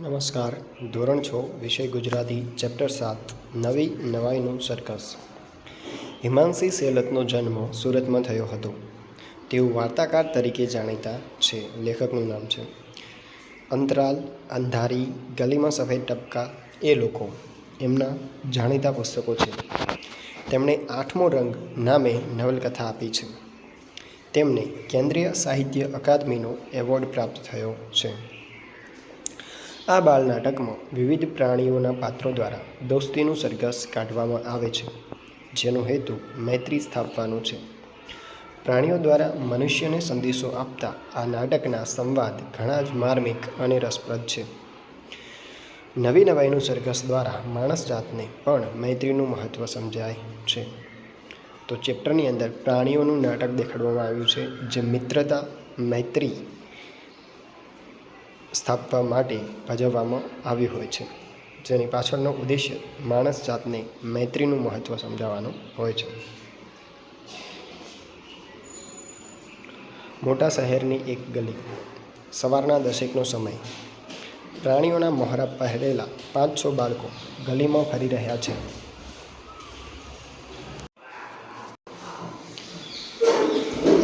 નમસ્કાર. ધોરણ છ, વિષય ગુજરાતી, ચેપ્ટર સાત, નવી નવાઈનું સર્કસ હિમાંશી સેલતનો જન્મ સુરતમાં થયો હતો. તેઓ વાર્તાકાર તરીકે જાણીતા છે. લેખકનું નામ છે. અંતરાલ, અંધારી, ગલીમાં સફેદ ટપકા, એ લોકો. એમના જાણીતા પુસ્તકો છે. તેમણે આઠમો રંગ નામે નવલકથા આપી છે. તેમને કેન્દ્રીય સાહિત્ય અકાદમીનો એવોર્ડ પ્રાપ્ત થયો છે. આ બાળ નાટકમાં વિવિધ પ્રાણીઓના પાત્રો દ્વારા દોસ્તીનું સરઘસ કાઢવામાં આવે છે, જેનો હેતુ મૈત્રી સ્થાપવાનો છે. પ્રાણીઓ દ્વારા મનુષ્યને સંદેશો આપતા આ નાટકના સંવાદ ઘણા જ માર્મિક અને રસપ્રદ છે. નવી નવાઈનું સરઘસ દ્વારા માણસ જાતને પણ મૈત્રીનું મહત્ત્વ સમજાય છે. તો ચેપ્ટરની અંદર પ્રાણીઓનું નાટક દેખાડવામાં આવ્યું છે, જે મિત્રતા, મૈત્રી સ્થાપવા માટે ભજવવામાં આવ્યું હોય છે. જેની પાછળનો ઉદ્દેશ્ય માણસ જાતને મૈત્રીનું મહત્ત્વ સમજાવવાનો હોય છે. મોટા શહેરની એક ગલી. સવારના દસેકનો સમય. પ્રાણીઓના મોહરા પહેરેલા પાંચ છ બાળકો ગલીમાં ફરી રહ્યા છે.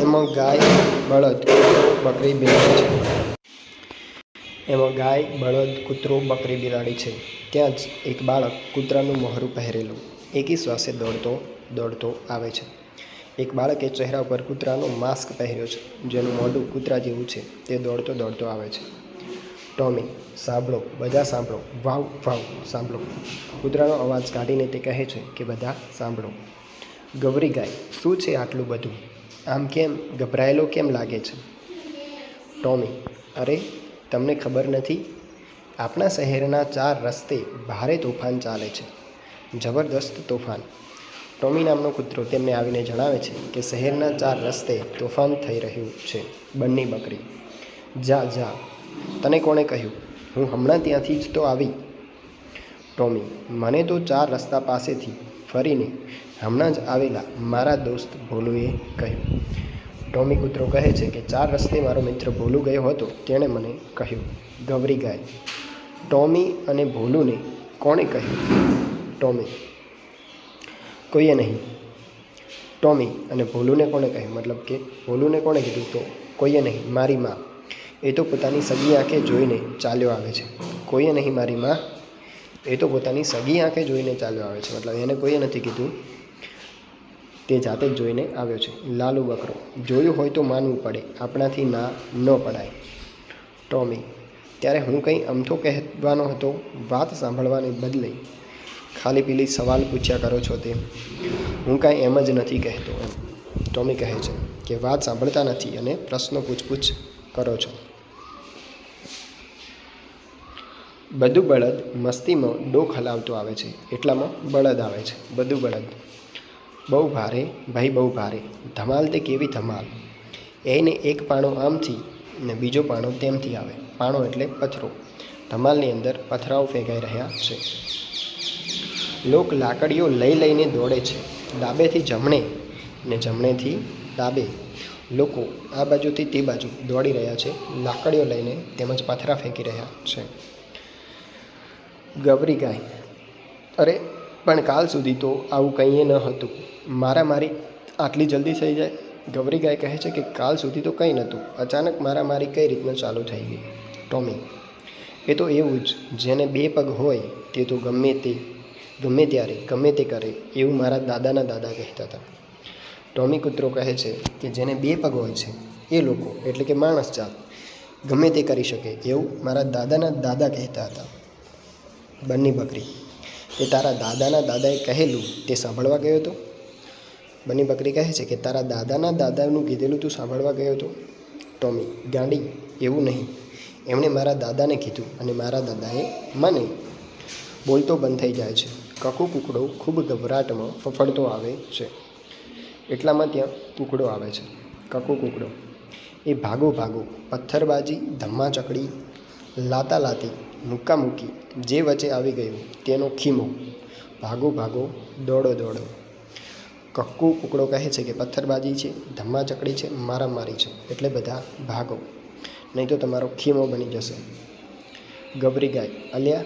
એમાં ગાય, બળદ, બકરી બેઠી છે. એમાં ગાય, બળદ, કૂતરો, બકરી, બિલાડી છે. ત્યાં જ એક બાળક કૂતરાનું મોહરું પહેરેલું, એકી શ્વાસે દોડતો દોડતો આવે છે. એક બાળકે ચહેરા ઉપર કૂતરાનો માસ્ક પહેર્યો છે, જેનું મોઢું કૂતરા જેવું છે. તે દોડતો દોડતો આવે છે. ટોમી, સાંભળો, બધા સાંભળો. વાવ વાવ, સાંભળો. કૂતરાનો અવાજ કાઢીને તે કહે છે કે, બધા સાંભળો. ગૌરી ગાય, શું છે આટલું બધું? આમ કેમ? ગભરાયેલો કેમ લાગે છે? ટોમી, અરે તમને ખબર નથી? આપણા શહેરના ચાર રસ્તે ભારે તોફાન ચાલે છે. જબરદસ્ત તોફાન. ટોમી નામનો કૂતરો તેમને આવીને જણાવે છે કે શહેરના ચાર રસ્તે તોફાન થઈ રહ્યું છે. બંની બકરી. જા જા. તને કોણે કહ્યું? હું હમણાં ત્યાંથી જ તો આવી. ટોમી, મને તો ચાર રસ્તા પાસેથી ફરીને હમણાં જ આવેલા મારા દોસ્ત ભોલુએ કહ્યું. ટોમી કૂતરો કહે છે કે ચાર રસ્તે મારો મિત્ર ભોલું ગયો હતો, તેણે મને કહ્યું ગવરી ગાય, ટોમી અને ભોલુને કોણે કહ્યું? ટોમી. કોઈએ નહીં. ટોમી અને ભોલુને કોણે કહ્યું? મતલબ કે ભોલુને કોણે કીધું? તો કોઈએ નહીં, મારી માં. એ તો પોતાની સગી આંખે જોઈને ચાલ્યો આવે છે. કોઈએ નહીં, મારી માં. એ તો પોતાની સગી આંખે જોઈને ચાલ્યો આવે છે. મતલબ એને કોઈએ નથી કીધું? તે જાતે જ જોઈને આવ્યો છે. લાલુ બકરો, જોયું હોય તો માનવું પડે, આપણાથી ના, ન પડાય. ટોમી, ત્યારે હું કંઈ અમથો કહેવાનો હતો, વાત સાંભળવાને બદલે ખાલી પેલી સવાલ પૂછ્યા કરો છો તે હું કાંઈ એમ જ નથી કહેતો એમ. ટોમી કહે છે કે વાત સાંભળતા નથી અને પ્રશ્નો પૂછપૂછ કરો છો. બધું બળદ મસ્તીમાં ડોક હલાવતો આવે છે. એટલામાં બળદ આવે છે. બધું બળદ. બહુ ભારે, ભાઈ બહુ ભારે. ધમાલ તે કેવી ધમાલ? એને એક પાણો આમથી ને બીજો પાણો તેમથી આવે. પાણો એટલે પથરો. ધમાલની અંદર પથરાઓ ફેંકાઈ રહ્યા છે. લોક લાકડીઓ લઈ લઈને દોડે છે. ડાબેથી જમણે ને જમણેથી ડાબે. લોકો આ બાજુથી તે બાજુ દોડી રહ્યા છે. લાકડીઓ લઈને તેમજ પથરા ફેંકી રહ્યા છે. ગવરી ગાય. અરે પણ કાલ સુધી તો આવું કંઈ ન હતું. મારા મારી આટલી જલ્દી થઈ જાય? ગૌરી ગાય કહે છે કે કાલ સુધી તો કંઈ નહોતું. અચાનક મારા મારી કઈ રીતના ચાલુ થઈ ગઈ? ટોમી, એ તો એવું જ, જેને બે પગ હોય તે તો ગમે તે, ગમે ત્યારે, ગમે તે કરે, એવું મારા દાદાના દાદા કહેતા હતા. ટોમી કૂતરો કહે છે કે જેને બે પગ હોય છે, એ લોકો, એટલે કે માણસ જાત ગમે તે કરી શકે, એવું મારા દાદાના દાદા કહેતા હતા. બંને બકરી એ તારા દાદાના દાદાએ કહેલું, તે સાંભળવા ગયો હતો? બની બકરી કહે છે કે, તારા દાદાના દાદાનું કીધેલું તું સાંભળવા ગયો હતો? ટોમી, ગાંડી, એવું નહીં. એમણે મારા દાદાને કીધું અને મારા દાદાએ મને બોલતો બંધ થઈ જાય છે. કકુ કુકડો ખૂબ ગભરાટમાં ફફડતો આવે છે. એટલામાં ત્યાં કુકડો આવે છે. કકુ કુકડો, એ ભાગો ભાગો પથ્થરબાજી ધમ્મા ચકડી લાતા લાતી મુક્કા મૂકી જે વચ્ચે આવી ગયું તેનો ખીમો. ભાગો ભાગો, દોડો દોડો. કક્કુ કુકડો કહે છે કે પથ્થરબાજી છે ધમ્મા ચકડી છે, મારામારી છે, એટલે બધા ભાગો. નહીં તો તમારો ખીમો બની જશે. ગભરી ગાય, અલ્યા,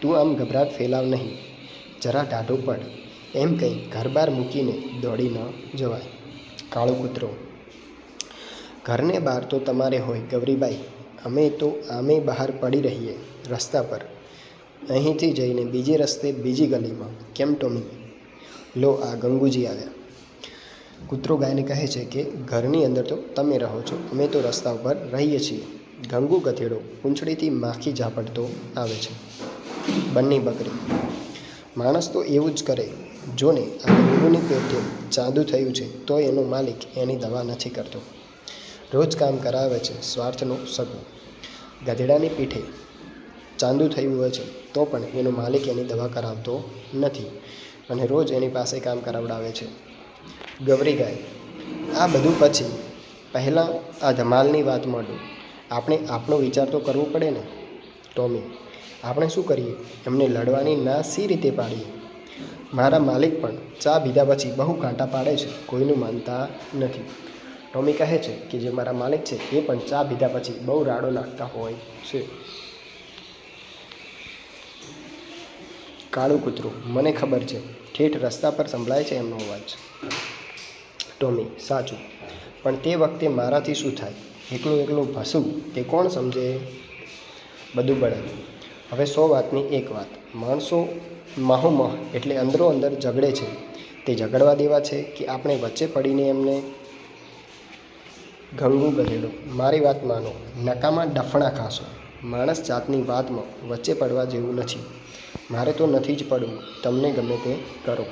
તું આમ ગભરાટ ફેલાવ નહીં. જરા ઢાઢો પડ. એમ કંઈ ઘર બહાર મૂકીને દોડી ન જવાય. કાળો કૂતરો. ઘરને બહાર તો તમારે હોય ગૌરીબાઈ અમે તો આમે બહાર પડી રહીએ, રસ્તા પર. અહીંથી જઈને બીજે રસ્તે બીજી ગલીમાં, કેમ ટોમી? લો, આ ગંગુજી આવ્યા. કૂતરો ગાયને કહે છે કે, ઘરની અંદર તો તમે રહો છો, અમે તો રસ્તા ઉપર રહીએ છીએ. ગંગુ ગધેડો પૂંછડીથી માખી ઝાપટતો આવે છે. બંને બકરી. માણસ તો એવું જ કરે, જોને આ ગંગુની પેટે ચાંદુ થયું છે, તો એનો માલિક એની દવા નથી કરતો. રોજ કામ કરાવે છે, સ્વાર્થનો સગો. ગધેડાની પીઠે ચાંદુ થયું હોય છે, તો પણ એનો માલિક એની દવા કરાવતો નથી અને રોજ એની પાસે કામ કરાવડાવે છે. ગવરી ગાય, આ બધું પછી પહેલાં આ ધમાલની વાત માંડું. આપણે આપણો વિચાર તો કરવો પડે ને? ટોમી, આપણે શું કરીએ? એમને લડવાની ના સી રીતે પાડીએ? મારા માલિક પણ ચા પીધા પછી બહુ કાંટા પાડે છે, કોઈનું માનતા નથી. ટોમી કહે છે કે જે મારા માલિક છે, એ પણ ચા પીધા પછી બહુ રાડો નાખતા હોય છે. કાળું કૂતરું, મને ખબર છે. ઠેઠ રસ્તા પર સંભળાય છે એમનો અવાજ. ટોમી સાચું. પણ તે વખતે મારાથી શું થાય? એકલું એકલું ભસું, તે કોણ સમજે? બધું બળદ હવે સો વાતની એક વાત. માણસો માહોમહ એટલે અંદરો અંદર ઝઘડે છે. તે ઝઘડવા દેવા છે કે આપણે વચ્ચે પડીને એમને ગંગુ ગધેડો મારી વાત માનો, નકામાં ડફણા ખાશો. માણસ જાતની વાતમાં વચ્ચે પડવા જેવું નથી. મારે તો નથી જ પડવું. તમને ગમે તે કરો.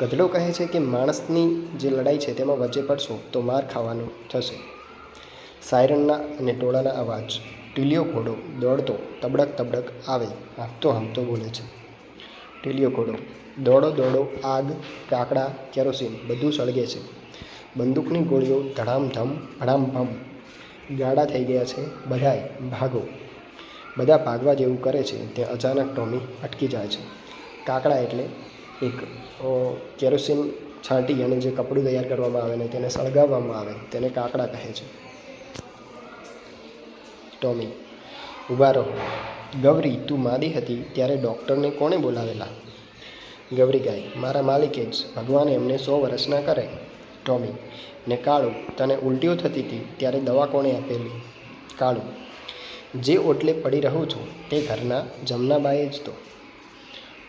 ગધડો કહે છે કે માણસની જે લડાઈ છે તેમાં વચ્ચે પડશો તો માર ખાવાનું થશે. સાયરનના અને ટોળાના અવાજ. ટીલિયો ઘોડો દોડતો તબડક તબડક આવે હાંફતો હાંફતો બોલે છે. ટીલિયો ઘોડો દોડો દોડો આગ, કાકડા, કેરોસીન બધું સળગે છે. બંદૂકની ગોળીઓ ધડામધમ ભડામભમ ગાડા થઈ ગયા છે, બધાય ભાગો. બધા ભાગવા જેવું કરે છે, તે અચાનક ટોમી અટકી જાય છે. કાકડા એટલે એક કેરોસીન છાંટી અને જે કપડું તૈયાર કરવામાં આવે ને તેને સળગાવવામાં આવે, તેને કાકડા કહે છે. ટોમી, ઊભા રહો. ગૌરી, તું માદી હતી ત્યારે ડૉક્ટરને કોણે બોલાવેલા? ગૌરી ગાય, મારા માલિકે જ, ભગવાન એમને સો વર્ષના કરે. ટોમી ને કાળું તને ઉલટીઓ થતી હતી ત્યારે દવા કોણે આપેલી? કાળું, જે ઓટલે પડી રહું છું તે ઘરના જમનાબાએ જ તો.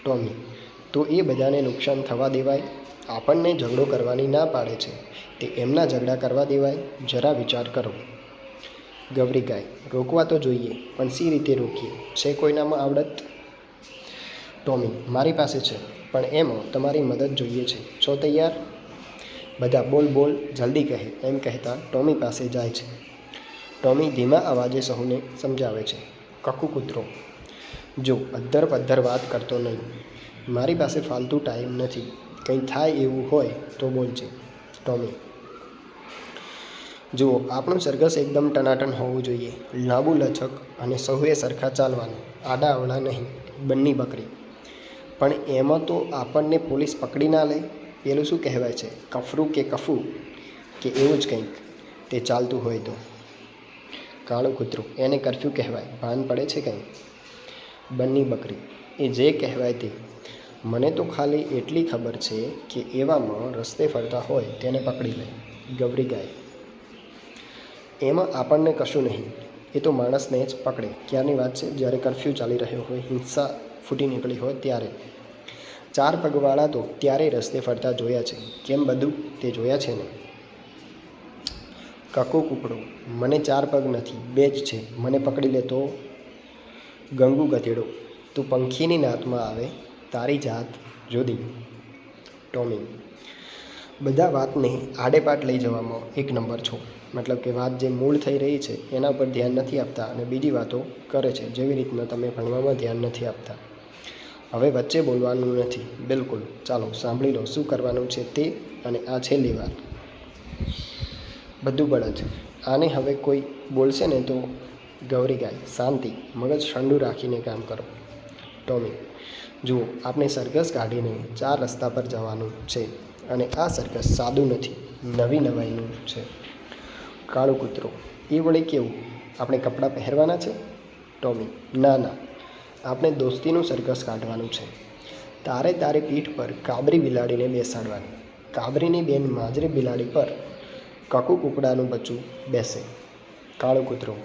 ટોમી, તો એ બધાને નુકસાન થવા દેવાય? આપણને ઝઘડો કરવાની ના પાડે છે. તે એમના ઝઘડા કરવા દેવાય? જરા વિચાર કરો. ગવરી ગાય, રોકવા તો જોઈએ, પણ સી રીતે રોકીએ? છે કોઈનામાં આવડત? ટોમી, મારી પાસે છે, પણ એમાં તમારી મદદ જોઈએ છે. છો તૈયાર? બધા બોલ બોલ જલ્દી કહે, એમ કહેતા ટોમી પાસે જાય છે. ટોમી ધીમા અવાજે સહુને સમજાવે છે, કકુ કૂતરો, જો અદ્ધર પદ્ધર વાત કરતો નહીં. મારી પાસે ફાલતુ ટાઈમ નથી. કંઈ થાય એવું હોય તો બોલજે. ટોમી, જુઓ, આપણું સરઘસ એકદમ ટનાટન હોવું જોઈએ. લાંબુ લચક અને સહુએ સરખા ચાલવાનું. આડા અવળા નહીં. બંની બકરી. પણ એમાં તો આપણને પોલીસ પકડી ના લે. પેલું શું કહેવાય છે? કફરું કે કફુ? કે એવું જ કંઈક. તે ચાલતું હોય તો. કાળું કૂતરું. એને કરફ્યુ કહેવાય. ભાન પડે છે કંઈ? બન્ની બકરી. એ જે કહેવાય તે. મને તો ખાલી એટલી ખબર છે કે એવામાં રસ્તે ફરતા હોય તેને પકડી લે. ગવરી ગાય. એમાં આપણને કશું નહીં. એ તો માણસને જ પકડે. ક્યારની વાત છે? જ્યારે કરફ્યુ ચાલી રહ્યો હોય, હિંસા ફૂટી નીકળી હોય ત્યારે. ચાર પગવાળા તો ત્યારે રસ્તે ફરતા જોયા છે. કેમ બધું તે જોયા છે ને? કકો કૂકડો, મને ચાર પગ નથી, બે જ છે. મને પકડી લે તો? ગંગુ ગધેડો, તું પંખીની નાતમાં આવે, તારી જાત જુદી ટોમી, બધા વાતને આડેપાટ લઈ જવામાં એક નંબર છો. મતલબ કે વાત જે મૂળ થઈ રહી છે, એના પર ધ્યાન નથી આપતા અને બીજી વાતો કરે છે. જેવી રીતના તમે ભણવામાં ધ્યાન નથી આપતા. હવે વચ્ચે બોલવાનું નથી. બિલકુલ. ચાલો, સાંભળી લો, શું કરવાનું છે તે અને આ છેલ્લી વાત બધું બળદ. આને હવે કોઈ બોલશે ને તો ગૌરી ગાય, શાંતિ, મગજ ઠંડુ રાખીને કામ કરો. ટોમી, જુઓ આપણે સરઘસ કાઢીને ચાર રસ્તા પર જવાનું છે અને આ સરઘસ સાદું નથી, નવી નવાઈનું છે. કાળો કૂતરો. એ વળી કેવું? આપણે કપડાં પહેરવાના છે? ટોમી, ના ના. આપણે દોસ્તીનું સરઘસ કાઢવાનું છે. તારે તારી પીઠ પર કાબરી બિલાડીને બેસાડવાની. કાબરીની બેન માજરી બિલાડી પર કકુ કુકડાનું બચ્ચું બેસે. કાળો કૂતરો.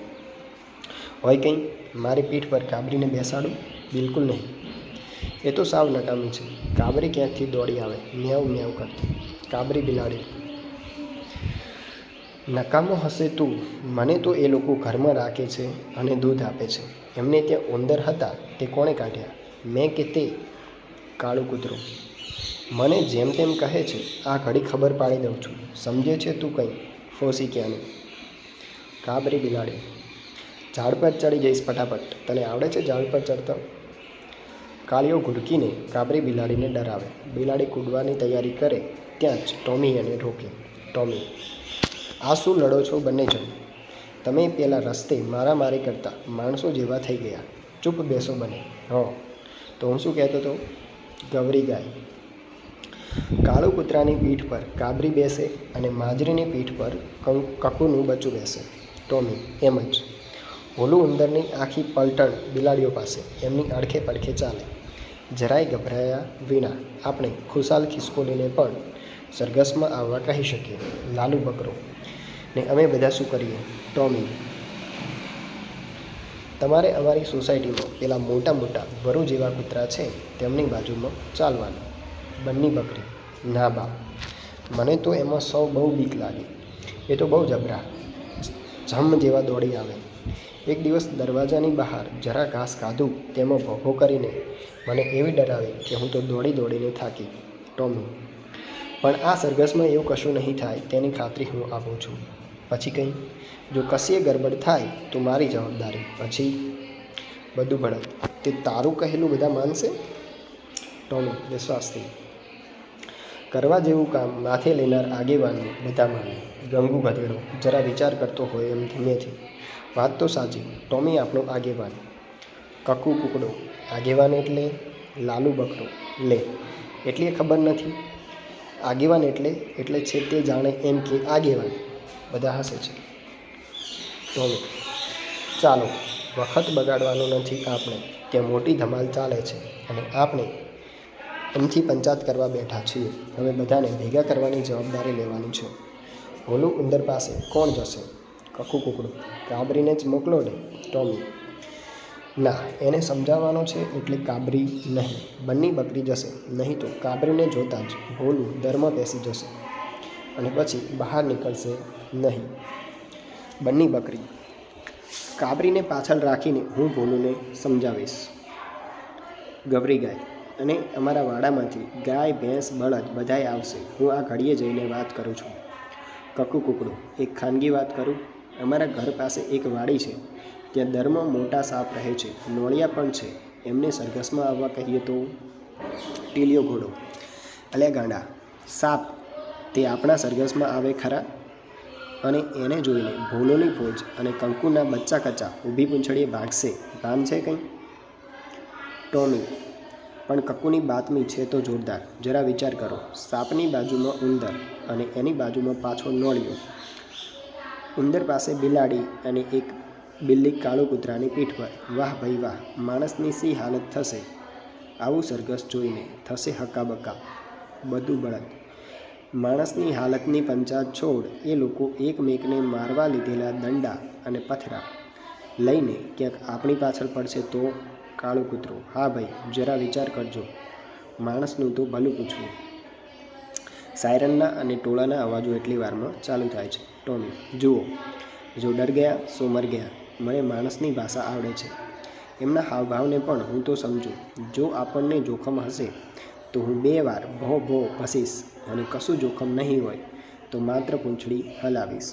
હોય કંઈ? મારી પીઠ પર કાબરીને બેસાડું? બિલકુલ નહીં. એ તો સાવ નકામી છે. કાબરી ક્યાંકથી દોડી આવે? મ્યાવ મ્યાવ કરતી. કાબરી બિલાડી. નકામો હશે તું. મને તો એ લોકો ઘરમાં રાખે છે અને દૂધ આપે છે. એમને ત્યાં ઉંદર હતા તે કોણે કાઢ્યા? મેં કે તે કાળું કૂતરું. મને જેમ તેમ કહે છે, આ ઘડી ખબર પાડી દઉં છું. સમજે છે તું કંઈ? ફોસી ક્યાંની? કાબરી બિલાડી. ઝાડ પર ચડી જઈશ ફટાફટ. તને આવડે છે ઝાડ પર ચડતા? કાળીઓ ઘુડકીને કાબરી બિલાડીને ડરાવે. બિલાડી કૂદવાની તૈયારી કરે, ત્યાં જ ટોમી એને રોકે ટોમી આ શું લડો છો બંને જણ તમે પેલા રસ્તે મારામારી કરતા માણસો જેવા થઈ ગયા. ચૂપ બેસો બને હો. તો હું શું કહેતો હતો? ગવરી ગાય. કાળુ કૂતરાની પીઠ પર કાબરી બેસે અને માજરીની પીઠ પર કકુનું બચ્ચું બેસે. ટોમી, એમ જ. ઓલું ઉંદરની આખી પલટણ બિલાડીઓ પાસે એમની અડખે પડખે ચાલે. જરાય ગભરાયા વિના આપણે ખુશાલ ખિસકોલીને પણ સરઘસમાં આવવા કહી શકીએ. લાલુ બકરો. ને અમે બધા શું કરીએ? ટોમી. તમારે અમારી સોસાયટીમાં પેલા મોટા મોટા વરુ જેવા કૂતરા છે, તેમની બાજુમાં ચાલવાનું. બંની બકરી. ના બા મને તો એમાં સૌ બહુ બીક લાગે. એ તો બહુ જબરા. જમ જેવા દોડી આવે. એક દિવસ દરવાજાની બહાર જરા ઘાસ કાઢું તેમાં ભોભો કરીને મને એવી ડરાવી કે હું તો દોડી દોડીને થાકી. ટોમી. પણ આ સરઘસમાં એવું કશું નહીં થાય, તેની ખાતરી હું આપું છું. પછી કંઈ જો કશીએ ગડબડ થાય તો મારી જવાબદારી. પછી, બધું ભળત તે તારું કહેલું બધા માનશે? ટોમી વિશ્વાસથી કરવા જેવું કામ માથે લેનાર આગેવાનું બધા માને. ગંગુ ગધેડો જરા વિચાર કરતો હોય એમ ધીમેથી વાત તો સાચી, ટોમી આપણો આગેવાન. કકુ કુકડો, આગેવાન એટલે? લાલુ બકરો. લે, એટલી ખબર નથી. આગેવાન એટલે એટલે છે તે જાણે એમ કે આગેવાન. બધા હસે છે. ટોમી ચાલો, વખત બગાડવાનો નથી આપણે ત્યાં મોટી ધમાલ ચાલે છે અને આપણે એમથી પંચાયત કરવા બેઠા છીએ. હવે બધાને ભેગા કરવાની જવાબદારી લેવાની છે. ભોલું ઉંદર પાસે કોણ જશે? કખું કુકડું. કાબરીને જ મોકલો ને, ટોમી. ના, એને સમજાવવાનો છે એટલે કાબરી નહીં. બંને બકરી જશે. નહીં તો કાબરીને જોતાં જ ભોલું દરમાં બેસી જશે. અને પછી બહાર નીકળશે નહીં. બંની બકરી. કાબરીને પાછળ રાખીને હું ભોલુને સમજાવીશ. ગવરી ગાય અને અમારા વાડામાંથી ગાય, ભેંસ, બળદ બધાય આવશે. હું આ ઘડીએ જઈને વાત કરું છું. કકુ કુકડું, એક ખાનગી વાત કરું? અમારા ઘર પાસે એક વાડી છે, ત્યાં દરમાં મોટા સાપ રહે છે, નોળિયા પણ છે. એમને સરઘસમાં આવવા કહીએ તો ટીલિયો ઘોડો. અલ્યા ગાંડા, સાપ તે આપણા સરઘસમાં આવે ખરા? અને એને જોઈને ભોલોની ફોજ અને કંકુના બચ્ચા કચ્ચા ઊભી પૂંછડીએ ભાગશે. ભાન છે કંઈ? ટોમી પણ કક્કુની બાતમી છે તો જોરદાર. જરા વિચાર કરો. સાપની બાજુમાં ઉંદર અને એની બાજુમાં પાછો નોળિયો. ઉંદર પાસે બિલાડી અને એક બિલ્લી કાળો કૂતરાની પીઠ પર. વાહ ભાઈ વાહ, માણસની સી હાલત થશે. આવું સરઘસ જોઈને થશે હકાબકા બધું બળદ. માણસની હાલતની પંચાયત છોડ એ લોકો એકમેકને મારવા લીધેલા દંડા અને પથરા. લઈને ક્યાંક આપણી પાછળ પડશે તો કાળું કૂતરું. હા ભાઈ, જરા વિચાર કરજો. માણસનું તો ભલું પૂછવું. સાયરનના અને ટોળાના અવાજો એટલી વારમાં ચાલુ થાય છે. ટોમી, જુઓ. જો ડર ગયા, સો મર ગયા. મને માણસની ભાષા આવડે છે. એમના હાવભાવને પણ હું તો સમજું. જો આપણને જોખમ હશે તો હું બે વાર ભો ભો ભસીશ અને કશું જોખમ નહીં હોય, તો માત્ર પૂંછડી હલાવીશ.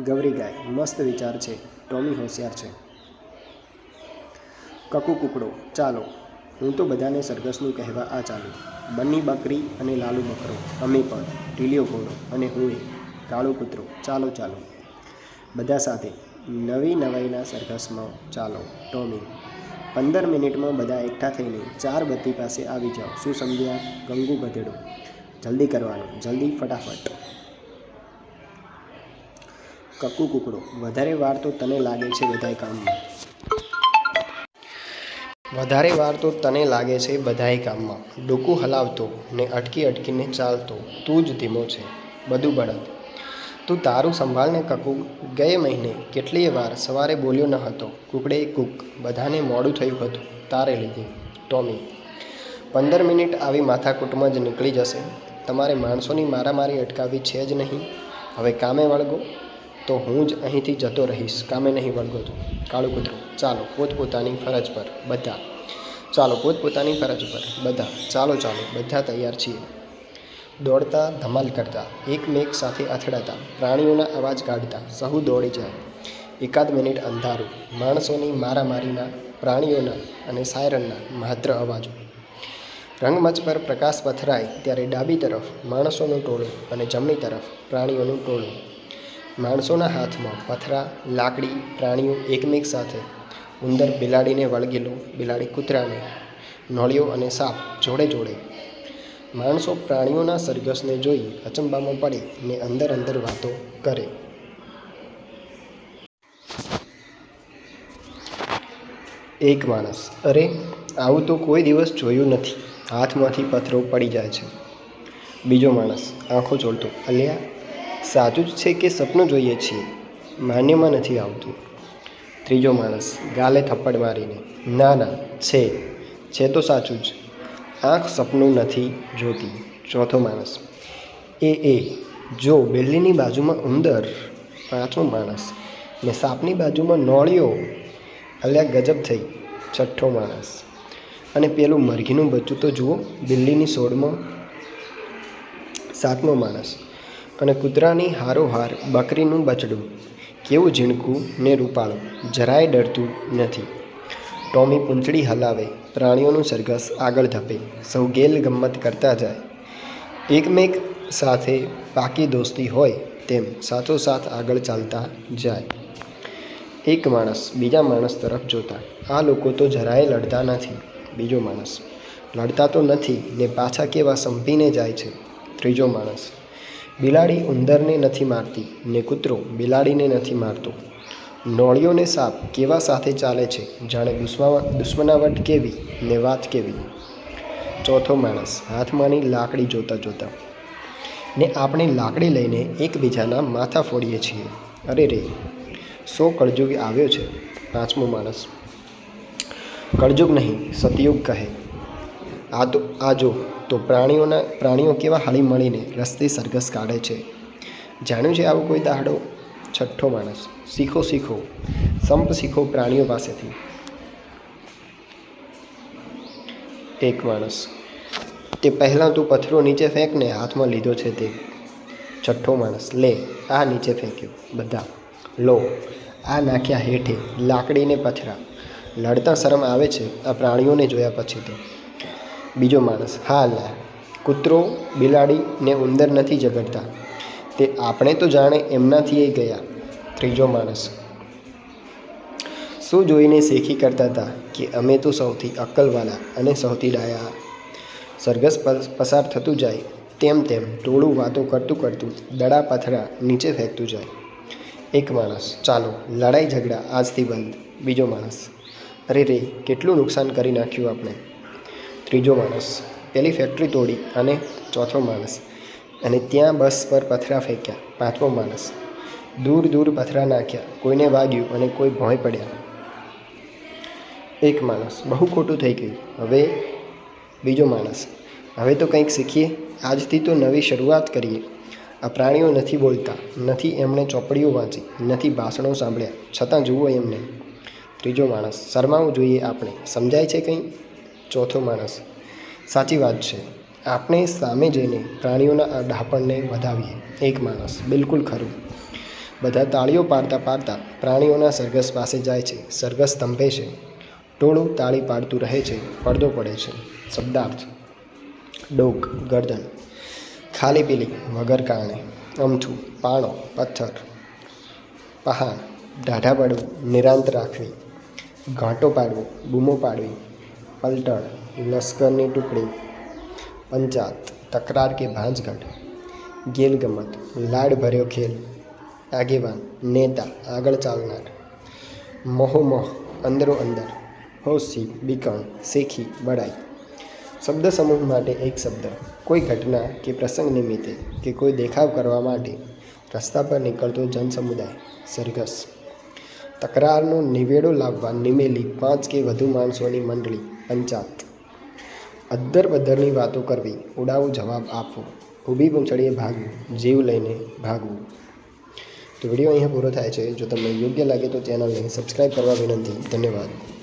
ગૌરી ગાય, મસ્ત વિચાર છે, ટોમી હોશિયાર છે. કકુ કુકડો, ચાલો, હું તો બધાને સરઘસનું કહેવા આ ચાલુ. બંની બકરી અને લાલુ બકરો, અમે પણ ટીલિયો ઘોડો અને હું કાળો કૂતરો, ચાલો ચાલો. બધા સાથે નવી નવાઈના સરઘસમાં ચાલો, ટોમી. પંદર મિનિટમાં બધા એકઠા થઈને ચાર બત્તી પાસે આવી જાઓ. શું સમજ્યા? ગંગુ ગધેડો. જલ્દી કરવાનું. જલ્દી, ફટાફટ. કક્કુ કુકડો. વધારે વાર તો તને લાગે છે બધાય કામમાં. વધારે વાર તો તને લાગે છે બધાએ કામમાં. ડોકું હલાવતો ને અટકી અટકીને ચાલતો. તું જ ધીમો છે. બધું બળદ. તું તારું સંભાળને કકુ. ગયે મહિને કેટલીય વાર સવારે બોલ્યો ન હતો. કુકડે કૂક બધાને મોડું થયું હતું. તારે લીધે. ટોમી. પંદર મિનિટ આવી માથાકૂટમાં જ નીકળી જશે. તમારે માણસોની મારામારી અટકાવવી છે જ નહીં. હવે કામે વળગો. તો હું જ અહીંથી જતો રહીશ. કામે નહીં વળગો તો. કાળું કૂતરું. ચાલો, પોતપોતાની ફરજ પર. બધા. ચાલો, પોતપોતાની ફરજ પર. બધા. ચાલો ચાલો. બધા તૈયાર છીએ. દોડતા, ધમાલ કરતા, એકમેક સાથે અથડાતા, પ્રાણીઓના અવાજ કાઢતા, સહુ દોડી જાય. એકાદ મિનિટ અંધારું, માણસોની મારામારીના, પ્રાણીઓના અને સાયરનના માત્ર અવાજો. રંગમંચ પર પ્રકાશ પથરાય ત્યારે ડાબી તરફ માણસોનું ટોળું અને જમણી તરફ પ્રાણીઓનું ટોળું. માણસોના હાથમાં પથરા, લાકડી, પ્રાણીઓ એકમેક સાથે ઉંદર બિલાડીને વળગેલો, બિલાડી કૂતરાને, નોળિયો અને સાપ જોડે જોડે માણસો પ્રાણીઓના સરઘસને જોઈ અચંબામાં પડે ને અંદર અંદર વાતો કરે. એક માણસ, અરે, આવું તો કોઈ દિવસ જોયું નથી. હાથમાંથી પથરો પડી જાય છે. બીજો માણસ, આંખો ચોળતો અલ્યા, સાચું જ છે કે સપનું જોઈએ છીએ? માન્યમાં નથી આવતું. ત્રીજો માણસ, ગાલે થપ્પડ મારીને. ના ના, છે. છે તો સાચું જ. આંખ સપનું નથી જોતી, ચોથો માણસ. એ એ, જો બિલ્લીની બાજુમાં ઉંદર, પાંચમો માણસ ને સાપની બાજુમાં નોળિયો, અલ્યા ગજબ થઈ, છઠ્ઠો માણસ. અને પેલું મરઘીનું બચ્ચું તો જુઓ બિલ્લીની સોડમાં સાતમો માણસ. અને કૂતરાની હારોહાર બકરીનું બચડું કેવું ઝીણકું ને રૂપાળું, જરાય ડરતું નથી. ટોમી પૂંછડી હલાવે, પ્રાણીઓનું સરઘસ આગળ ધપે, સૌ ગેલ ગમ્મત કરતા જાય. એકમેક સાથે પાકી દોસ્તી હોય તેમ સાથોસાથ આગળ ચાલતા જાય. એક માણસ બીજા માણસ તરફ જોતા, આ લોકો તો જરાય લડતા નથી. બીજો માણસ, લડતા તો નથી ને પાછા કેવા સંપીને જાય છે? ત્રીજો માણસ, બિલાડી ઉંદરને નથી મારતી ને કૂતરો બિલાડીને નથી મારતો. નોળિયોને સાપ કેવા સાથે ચાલે છે? જાણે દુશ્મા દુશ્મનાવટ કેવી ને વાત કેવી? ચોથો માણસ હાથમાંની લાકડી જોતા જોતા. ને આપણે લાકડી લઈને એકબીજાના માથા ફોડીએ છીએ. અરે રે, સો કળજુગ આવ્યો છે, પાંચમો માણસ. કળજુગ નહીં, સતયુગ કહે. આ તો આ જો, તો પ્રાણીઓના પ્રાણીઓ કેવા હળી મળીને રસ્તે સરઘસ કાઢે છે? જાણ્યું છે આવો કોઈ દાડો? છઠ્ઠો માણસ. શીખો શીખો. સંપ શીખો પ્રાણીઓ પાસેથી. એક માણસ. તે પહેલાં તું પથરો નીચે ફેંકને હાથમાં લીધો છે તે. છઠ્ઠો માણસ. લે, આ નીચે ફેંક્યો. બધા. લો, આ નાખ્યા હેઠે લાકડીને પથરા. લડતા શરમ આવે છે. આ પ્રાણીઓને જોયા પછી તો. બીજો માણસ. હા, લે. કૂતરો બિલાડી ને ઉંદર નથી ઝઘડતા. તે આપણે તો જાણે એમનાથી એ ગયા, ત્રીજો માણસ. શું જોઈને શેખી કરતા હતા કે અમે તો સૌથી અક્કલવાળા અને સૌથી ડાયા સરઘસ પસાર થતું જાય, તેમ તેમ ટોળું વાતો કરતું કરતું દડા પથરા નીચે ફેંકતું જાય. એક માણસ, ચાલો, લડાઈ ઝઘડા આજથી બંધ. બીજો માણસ, અરે રે, કેટલું નુકસાન કરી નાખ્યું આપણે? ત્રીજો માણસ, પેલી ફેક્ટરી તોડી અને ચોથો માણસ અને ત્યાં બસ પર પથરા ફેંક્યા, પાંચમો માણસ. દૂર દૂર પથરા નાખ્યા, કોઈને વાગ્યું અને કોઈ ભોંય પડ્યા. એક માણસ, બહુ ખોટું થઈ ગયું. હવે બીજો માણસ. હવે તો કંઈક શીખીએ, આજથી તો નવી શરૂઆત કરીએ. આ પ્રાણીઓ નથી બોલતા, નથી એમણે ચોપડીઓ વાંચી, નથી ભાષણો સાંભળ્યા, છતાં જુઓ એમને. ત્રીજો માણસ, શરમાવું જોઈએ આપણે. સમજાય છે કંઈ? ચોથો માણસ. સાચી વાત છે. આપણે સામે જઈને પ્રાણીઓના આ ડહાપણને વધાવીએ. એક માણસ, બિલકુલ ખરું. બધા તાળીઓ પાડતા પાડતા પ્રાણીઓના સરઘસ પાસે જાય છે. સરઘસ સ્તંભે છે. ટોળું તાળી પાડતું રહે છે. પડદો પડે છે. શબ્દાર્થ. ડોક, ગરદન. ખાલી પીલી, વગર કારણે. અમથું, પાણો, પથ્થર. પહાણ, ઢાઢા પાડવું, નિરાંત રાખવી. ઘાંટો પાડવો, બૂમો પાડવી. પલટણ, લશ્કરની ટુકડી. પંચાત, તકરાર કે ભાંજગઢ ગેલગમત લાડ ભર્યો ખેલ, આગેવાન, નેતા, આગળ ચાલનાર, મોહોમોહ, અંદરો અંદર, હોશી, બીકણ, શેખી, બડાઈ, શબ્દ સમૂહ માટે એક શબ્દ, કોઈ ઘટના કે પ્રસંગ નિમિત્તે કે કોઈ દેખાવ કરવા માટે, રસ્તા પર નીકળતો જનસમુદાય, સરઘસ, તકરારનો નિવેડો લાવવા નિમેલી પાંચ કે વધુ માણસોની મંડળી, પંચાત. અદ્દર બદ્દરની વાતો કરવી. ઉડાવો જવાબ આપવો. ઊભી પૂંછડીએ ભાગવું. જીવ લઈને ભાગવું. તો વીડિયો અહીંયા પૂરો થાય છે. જો તમને યોગ્ય લાગે તો ચેનલને સબસ્ક્રાઈબ કરવા વિનંતી. ધન્યવાદ.